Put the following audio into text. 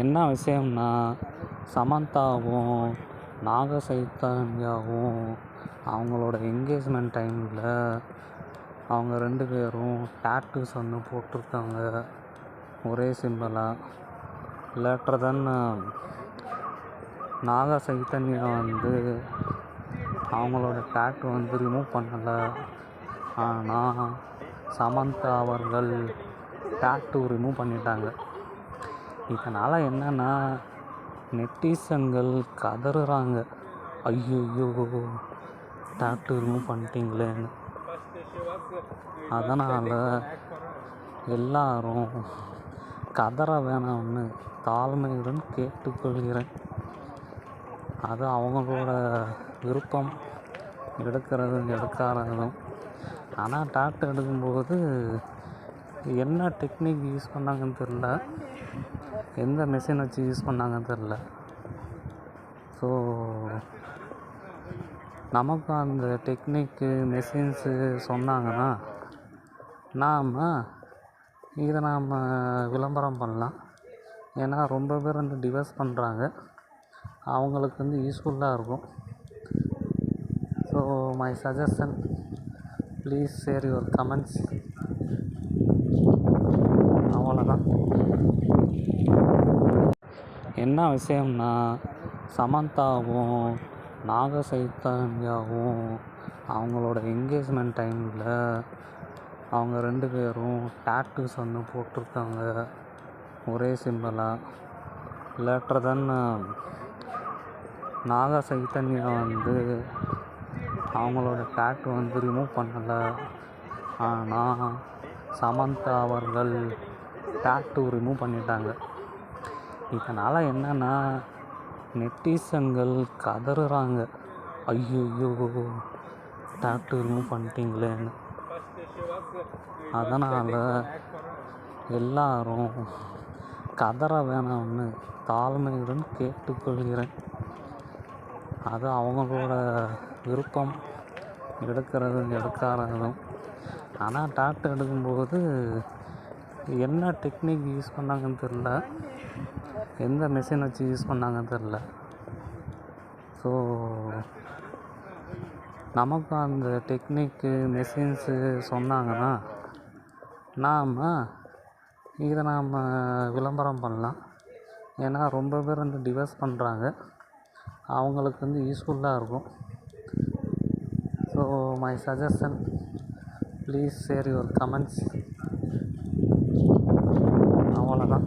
என்ன விஷயம்னா சமந்தாவும் நாக சைத்தன்யாவும் அவங்களோட என்கேஜ்மெண்ட் டைமில் அவங்க ரெண்டு பேரும் டாட்டூஸ் வந்து போட்டிருக்காங்க. ஒரே சிம்பிளாக லேட்டர் தென் நாக சைத்தன்யா வந்து அவங்களோட டேட்டு வந்து ரிமூவ் பண்ணலை. ஆனால் சமந்தா அவர்கள் டேட்டு ரிமூவ் பண்ணிட்டாங்க. இதனால் என்னென்னா நெட்டிசன்கள் கதறுறாங்க. ஐயையோ டாக்டர் ரிமூவ் பண்ணிட்டீங்களேன்னு. அதனால் எல்லாரும் கதற வேணாம்னு தாழ்மையுடன் கேட்டுக்கொள்கிறேன். அது அவங்களோட விருப்பம். எடுக்கிறதும் எடுக்காததும். ஆனால் டாக்டர் எடுக்கும்போது என்ன டெக்னிக் யூஸ் பண்ணாங்கன்னு தெரில எந்த மிஷின் வச்சு யூஸ் பண்ணாங்கன்னு தெரில ஸோ நமக்கு அந்த டெக்னிக்கு மெஷின்ஸு சொன்னாங்கன்னா நாம் இதை நாம் விளம்பரம் பண்ணலாம். ஏன்னா ரொம்ப பேர் வந்து டிவைஸ் பண்ணுறாங்க அவங்களுக்கு வந்து யூஸ்ஃபுல்லாக இருக்கும். So my suggestion please share your comments அவ்வளோதான் என்ன விஷயம்னா சமந்தாவும் நாக சைத்தன்யாவும் அவங்களோட என்கேஜ்மெண்ட் டைமில் அவங்க ரெண்டு பேரும் டாட்டூஸ் வந்து போட்டிருக்காங்க. ஒரே சிம்பிளாக லேட்டர் தென் நாக சைத்தன்யா வந்து அவங்களோட டேட் வந்து ரிமூவ் பண்ணலை. ஆனால் சமந்தா அவர்கள் டேட்டு ரிமூவ் பண்ணிட்டாங்க. இதனால் என்னென்னா நெட்டிசன்கள் கதறுறாங்க. ஐயையோ டாட்டூ ரிமூவ் பண்ணிட்டீங்களேன்னு. அதனால் எல்லாரும் கதற வேணாம்னு தாழ்மையுடன் கேட்டுக்கொள்கிறேன். அது அவங்களோட விருப்பம். எடுக்கிறதும் எடுக்காததும். ஆனால் டாக்டர் எடுக்கும்போது என்ன டெக்னிக் யூஸ் பண்ணாங்கன்னு தெரில எந்த மெஷின் வச்சு யூஸ் பண்ணாங்கன்னு தெரில ஸோ நமக்கு அந்த டெக்னிக்கு மெஷின்ஸு சொன்னாங்கன்னா நாம் இதை நாம் விளம்பரம் பண்ணலாம். ஏன்னா ரொம்ப பேர் வந்து டிவைஸ் பண்ணுறாங்க அவங்களுக்கு வந்து யூஸ்ஃபுல்லாக இருக்கும். So my suggestion please share your comments அவ்வளோதான்